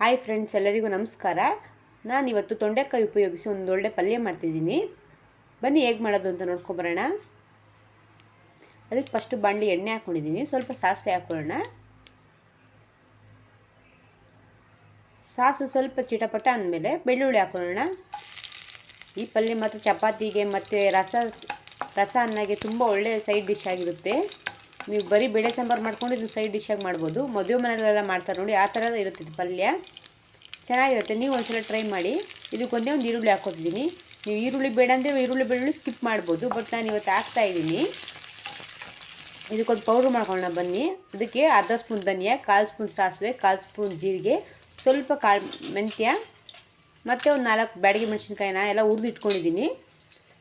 Hi friends ಎಲ್ಲರಿಗೂ ನಮಸ್ಕಾರ. ನಾನು ಇವತ್ತು ತೊಂಡೆಕಾಯಿ ಉಪಯೋಗಿಸಿ ಒಂದು ಒಳ್ಳೆ ಪಲ್ಯ ಮಾಡ್ತಿದ್ದೀನಿ. ಬನ್ನಿ ಹೇಗೆ ಮಾಡೋದು ಅಂತ ನೋಡ್ಕೊಬರೋಣ. ಅದಕ್ಕೆ ಫಸ್ಟು ಬಾಣಲಿ ಎಣ್ಣೆ ಹಾಕ್ಕೊಂಡಿದ್ದೀನಿ ಸ್ವಲ್ಪ ಸಾಸಿವೆ ಹಾಕ್ಕೊಳ್ಳೋಣ ಸಾಸು ಸ್ವಲ್ಪ ಚಿಟಪಟ ಅಂದಮೇಲೆ ಬೆಳ್ಳುಳ್ಳಿ ಹಾಕ್ಕೊಳ್ಳೋಣ ಈ ಪಲ್ಯ ಮತ್ತು ಚಪಾತಿಗೆ ಮತ್ತು ರಸ ರಸ ಅನ್ನಾಗೆ ತುಂಬ ಒಳ್ಳೆಯ ಸೈಡ್ ಡಿಶ್ ಆಗಿರುತ್ತೆ. ನೀವು ಬರೀ ಬೇಳೆ ಸಾಂಬಾರು ಮಾಡ್ಕೊಂಡು ಇದು ಸೈಡ್ ಡಿಶ್ಶಾಗಿ ಮಾಡ್ಬೋದು. ಮದುವೆ ಮನೆಯಲ್ಲೆಲ್ಲ ಮಾಡ್ತಾರೆ ನೋಡಿ, ಆ ಥರ ಇರುತ್ತೆ ಪಲ್ಯ. ಚೆನ್ನಾಗಿರುತ್ತೆ. ನೀವು ಒಂದ್ಸಲ ಟ್ರೈ ಮಾಡಿ. ಇದಕ್ಕೊಂದೇ ಒಂದು ಈರುಳ್ಳಿ ಹಾಕೋತಿದ್ದೀನಿ ನೀವು ಈರುಳ್ಳಿ ಬೇಡ ಅಂದರೆ ಈರುಳ್ಳಿ ಬೆಳ್ಳುಳ್ಳಿ ಸ್ಕಿಪ್ ಮಾಡ್ಬೋದು ಬಟ್ ನಾನು ಇವತ್ತು ಹಾಕ್ತಾ ಇದ್ದೀನಿ. ಇದಕ್ಕೊಂದು ಪೌಡ್ರ್ ಮಾಡ್ಕೊಳ್ಳೋಣ ಬನ್ನಿ. ಅದಕ್ಕೆ ಅರ್ಧ ಸ್ಪೂನ್ ಧನಿಯಾ, ಕಾಲು ಸ್ಪೂನ್ ಸಾಸಿವೆ, ಕಾಲು ಸ್ಪೂನ್ ಜೀರಿಗೆ, ಸ್ವಲ್ಪ ಕಾಳು ಮೆಂತ್ಯ, ಮತ್ತು ಒಂದು ನಾಲ್ಕು ಬ್ಯಾಡಗಿ ಮೆಣಸಿನ್ಕಾಯಿನ ಎಲ್ಲ ಹುರಿದು ಇಟ್ಕೊಂಡಿದ್ದೀನಿ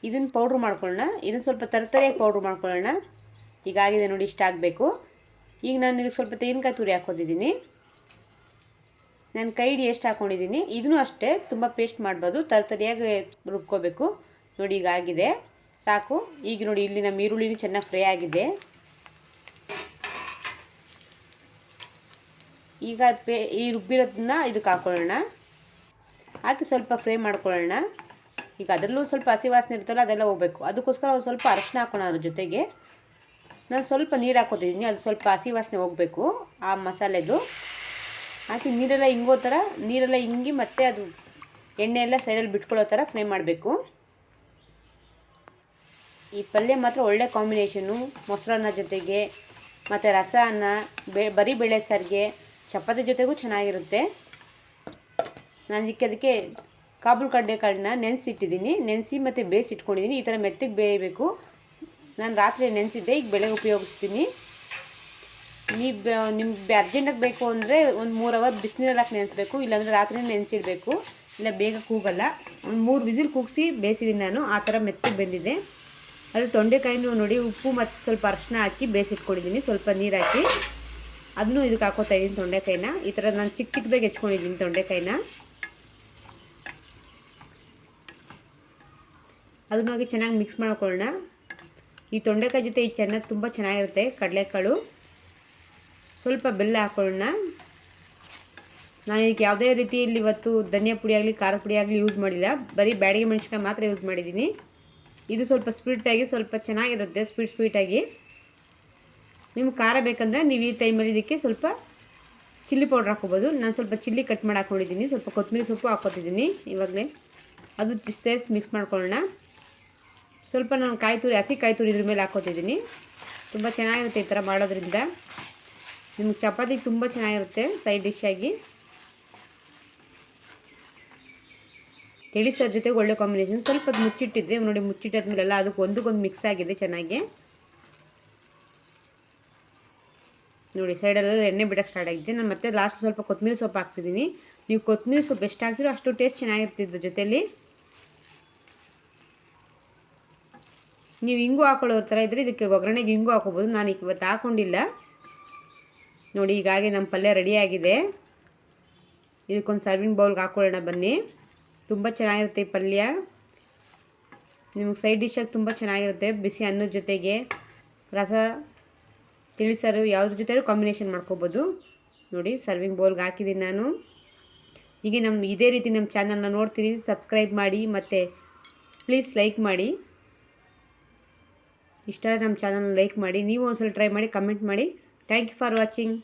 ಇದನ್ನು ಪೌಡ್ರ್ ಮಾಡ್ಕೊಳ್ಳೋಣ. ಇದನ್ನು ಸ್ವಲ್ಪ ತರತರಿಯಾಗಿ ಪೌಡ್ರ್ ಮಾಡ್ಕೊಳ್ಳೋಣ. ಈಗಾಗಿದೆ ನೋಡಿ ಇಷ್ಟ ಆಗಬೇಕು. ಈಗ ನಾನು ಇದಕ್ಕೆ ಸ್ವಲ್ಪ ತೆಂಗಿನಕಾಯಿ ತುರಿ ಹಾಕೋತಿದ್ದೀನಿ ನಾನು ಕೈ ಹಿಡಿ ಎಷ್ಟು ಹಾಕ್ಕೊಂಡಿದ್ದೀನಿ, ಇದನ್ನೂ ಅಷ್ಟೇ ತುಂಬ ಪೇಸ್ಟ್ ಮಾಡ್ಬೋದು ತರತರಿಯಾಗಿ ರುಬ್ಕೋಬೇಕು. ನೋಡಿ ಈಗ ಆಗಿದೆ. ಸಾಕು. ಈಗ ನೋಡಿ ಇಲ್ಲಿ ನಮ್ಮ ಈರುಳ್ಳಿನೂ ಚೆನ್ನಾಗಿ ಫ್ರೈ ಆಗಿದೆ. ಈಗ ಪೇ, ಈ ರುಬ್ಬಿರೋದನ್ನ ಇದಕ್ಕೆ ಹಾಕ್ಕೊಳ್ಳೋಣ ಹಾಕಿ ಸ್ವಲ್ಪ ಫ್ರೈ ಮಾಡ್ಕೊಳ್ಳೋಣ. ಈಗ ಅದರಲ್ಲೂ ಸ್ವಲ್ಪ ಹಸಿ ವಾಸನೆ ಇರುತ್ತಲ್ಲ, ಅದೆಲ್ಲ ಹೋಗ್ಬೇಕು. ಅದಕ್ಕೋಸ್ಕರ ಒಂದು ಸ್ವಲ್ಪ ಅರಶಿನ ಹಾಕೋಣ ಅದ್ರ ಜೊತೆಗೆ. ನಾನು ಸ್ವಲ್ಪ ನೀರು ಹಾಕೋತಿದ್ದೀನಿ ಅದು ಸ್ವಲ್ಪ ಹಸಿ ವಾಸನೆ ಹೋಗಬೇಕು, ಆ ಮಸಾಲೆದು. ಹಾಕಿ ನೀರೆಲ್ಲ ಹಿಂಗೋ ಥರ ನೀರೆಲ್ಲ ಹಿಂಗಿ ಮತ್ತು ಅದು ಎಣ್ಣೆ ಎಲ್ಲ ಸೈಡಲ್ಲಿ ಬಿಟ್ಕೊಳ್ಳೋ ಥರ ಫ್ರೈ ಮಾಡಬೇಕು. ಈ ಪಲ್ಯ ಮಾತ್ರ ಒಳ್ಳೆ ಕಾಂಬಿನೇಷನು ಮೊಸರನ್ನ ಜೊತೆಗೆ, ಮತ್ತು ರಸ ಅನ್ನ ಬೆ, ಬರೀ ಬೇಳೆ ಸಾರಿಗೆ, ಚಪಾತಿ ಜೊತೆಗೂ ಚೆನ್ನಾಗಿರುತ್ತೆ. ನಾನು ಇದಕ್ಕೆ ಅದಕ್ಕೆ ಕಾಬೂಲ್ ಕಡಲೆಕಾಳನ್ನ ನೆನೆಸಿಟ್ಟಿದ್ದೀನಿ, ನೆನೆಸಿ ಮತ್ತು ಬೇಯಿಸಿಟ್ಕೊಂಡಿದ್ದೀನಿ, ಈ ಥರ ಮೆತ್ತಗೆ ಬೇಯಬೇಕು. ನಾನು ರಾತ್ರಿ ನೆನೆಸಿದ್ದೆ, ಈಗ ಬೆಳಗ್ಗೆ ಉಪಯೋಗಿಸ್ತೀನಿ. ನೀವು ನಿಮ್ಗೆ ಅರ್ಜೆಂಟಾಗಿ ಬೇಕು ಅಂದರೆ ಒಂದು ಮೂರು ಅವರ್ ಬಿಸಿನೀರಲ್ಲಿ ಹಾಕಿ ನೆನೆಸ್ಬೇಕು, ಇಲ್ಲಾಂದರೆ ರಾತ್ರಿ ನೆನೆಸಿಡಬೇಕು. ಇಲ್ಲ, ಬೇಗ ಕೂಗಲ್ಲ. ಒಂದು ಮೂರು ವಿಸಿಲ್ ಕೂಗಿಸಿ ಬೇಯಿಸಿದ್ದೀನಿ ನಾನು, ಆ ಥರ ಮೆತ್ತಗೆ ಬೆಂದಿದೆ. ಅದು ತೊಂಡೆಕಾಯಿನೂ ನೋಡಿ, ಉಪ್ಪು ಮತ್ತು ಸ್ವಲ್ಪ ಅರಿಶಿನ ಹಾಕಿ ಬೇಯಿಸಿಟ್ಕೊಂಡಿದ್ದೀನಿ ಸ್ವಲ್ಪ ನೀರು ಹಾಕಿ. ಅದನ್ನು ಇದಕ್ಕೆ ಹಾಕೋತಾ ಇದ್ದೀನಿ ತೊಂಡೆಕಾಯಿನ. ಈ ಥರ ನಾನು ಚಿಕ್ಕ ಚಿಕ್ಕದಾಗಿ ಹೆಚ್ಕೊಂಡಿದ್ದೀನಿ ತೊಂಡೆಕಾಯಿನ. ಅದನ್ನಾಗಿ ಚೆನ್ನಾಗಿ ಮಿಕ್ಸ್ ಮಾಡ್ಕೊಳ್ಳೋಣ. ಈ ತೊಂಡೆಕಾಯಿ ಜೊತೆ ಈ ಚೆನ್ನಾಗಿ ತುಂಬ ಚೆನ್ನಾಗಿರುತ್ತೆ, ಕಡಲೆಕಾಳು. ಸ್ವಲ್ಪ ಬೆಲ್ಲ ಹಾಕೊಳ್ಳೋಣ. ನಾನು ಇದಕ್ಕೆ ಯಾವುದೇ ರೀತಿಯಲ್ಲಿ ಇವತ್ತು ಧನಿಯಾ ಪುಡಿ ಆಗಲಿ ಖಾರದ ಪುಡಿ ಆಗಲಿ ಯೂಸ್ ಮಾಡಿಲ್ಲ. ಬರೀ ಬ್ಯಾಡಿಗೆ ಮೆಣಸಿನ ಮಾತ್ರ ಯೂಸ್ ಮಾಡಿದ್ದೀನಿ. ಇದು ಸ್ವಲ್ಪ ಸ್ವೀಟಾಗಿ ಸ್ವಲ್ಪ ಚೆನ್ನಾಗಿರುತ್ತೆ ಸ್ವೀಟ್ ಸ್ವೀಟಾಗಿ ನಿಮ್ಗೆ ಖಾರ ಬೇಕಂದ್ರೆ ನೀವು ಈ ಟೈಮಲ್ಲಿ ಇದಕ್ಕೆ ಸ್ವಲ್ಪ ಚಿಲ್ಲಿ ಪೌಡ್ರ್ ಹಾಕೋಬೋದು ನಾನು ಸ್ವಲ್ಪ ಚಿಲ್ಲಿ ಕಟ್ ಮಾಡಿ ಹಾಕ್ಕೊಂಡಿದ್ದೀನಿ ಸ್ವಲ್ಪ ಕೊತ್ತಂಬರಿ ಸೊಪ್ಪು ಹಾಕ್ಕೊತಿದ್ದೀನಿ ಇವಾಗಲೇ. ಅದು ಸೇರಿಸಿ ಮಿಕ್ಸ್ ಮಾಡ್ಕೊಳ್ಳೋಣ. ಸ್ವಲ್ಪ ನಾನು ಕಾಯಿ ತುರಿ, ಹಸಿ ಕಾಯಿ ತುರಿ ಇದ್ರ ಮೇಲೆ ಹಾಕೋತಿದ್ದೀನಿ ತುಂಬ ಚೆನ್ನಾಗಿರುತ್ತೆ ಈ ಥರ ಮಾಡೋದ್ರಿಂದ. ನಿಮ್ಗೆ ಚಪಾತಿ ತುಂಬ ಚೆನ್ನಾಗಿರುತ್ತೆ ಸೈಡ್ ಡಿಶ್ಶಾಗಿ ತಿಳಿಸೋದ್ರ ಜೊತೆಗೆ ಒಳ್ಳೆ ಕಾಂಬಿನೇಷನ್. ಸ್ವಲ್ಪ ಅದು ಮುಚ್ಚಿಟ್ಟಿದ್ದೆ ನೋಡಿ ಮುಚ್ಚಿಟ್ಟಾದ್ಮೇಲೆಲ್ಲ ಅದಕ್ಕೆ ಒಂದಕ್ಕೊಂದು ಮಿಕ್ಸ್ ಆಗಿದೆ ಚೆನ್ನಾಗಿ. ನೋಡಿ ಸೈಡಲ್ಲೆಲ್ಲ ಎಣ್ಣೆ ಬಿಡೋಕ್ಕೆ ಸ್ಟಾರ್ಟ್ ಆಗಿದೆ. ನಾನು ಮತ್ತೆ ಲಾಸ್ಟ್ ಸ್ವಲ್ಪ ಕೊತ್ತಂಬರಿ ಸೊಪ್ಪು ಹಾಕ್ತಿದ್ದೀನಿ. ನೀವು ಕೊತ್ತಂಬರಿ ಸೊಪ್ಪು ಎಷ್ಟು ಹಾಕ್ತಿರೋ ಅಷ್ಟು ಟೇಸ್ಟ್ ಚೆನ್ನಾಗಿರ್ತಿದ್ರು ಜೊತೆಲಿ. ನೀವು ಹಿಂಗು ಹಾಕೊಳ್ಳೋ ಥರ ಇದ್ದರೆ ಇದಕ್ಕೆ ಒಗ್ಗರಣೆಗೆ ಹಿಂಗು ಹಾಕೋಬೋದು. ನಾನು ಇವತ್ತು ಹಾಕೊಂಡಿಲ್ಲ. ನೋಡಿ, ಈಗಾಗಲೇ ನಮ್ಮ ಪಲ್ಯ ರೆಡಿಯಾಗಿದೆ ಇದಕ್ಕೊಂದು ಸರ್ವಿಂಗ್ ಬೌಲ್ಗೆ ಹಾಕ್ಕೊಳ್ಳೋಣ ಬನ್ನಿ. ತುಂಬ ಚೆನ್ನಾಗಿರುತ್ತೆ ಈ ಪಲ್ಯ. ನಿಮಗೆ ಸೈಡ್ ಡಿಶಾಗಿ ತುಂಬ ಚೆನ್ನಾಗಿರುತ್ತೆ. ಬಿಸಿ ಅನ್ನದ ಜೊತೆಗೆ ರಸ ತಿಳಿಸಾರು ಯಾವುದ್ರ ಜೊತೆ ಕಾಂಬಿನೇಷನ್ ಮಾಡ್ಕೋಬೋದು. ನೋಡಿ ಸರ್ವಿಂಗ್ ಬೌಲ್ಗೆ ಹಾಕಿದ್ದೀನಿ ನಾನು. ಹೀಗೆ ನಮ್ಮ, ಇದೇ ರೀತಿ ನಮ್ಮ ಚಾನಲ್ನ ನೋಡ್ತೀರಿ ಸಬ್ಸ್ಕ್ರೈಬ್ ಮಾಡಿ, ಮತ್ತು ಪ್ಲೀಸ್ ಲೈಕ್ ಮಾಡಿ. ಇಷ್ಟ ನಮ್ಮ ಚಾನಲ್ನ ಲೈಕ್ ಮಾಡಿ, ನೀವು ಒಂದ್ಸಲ ಟ್ರೈ ಮಾಡಿ ಕಮೆಂಟ್ ಮಾಡಿ. Thank you for watching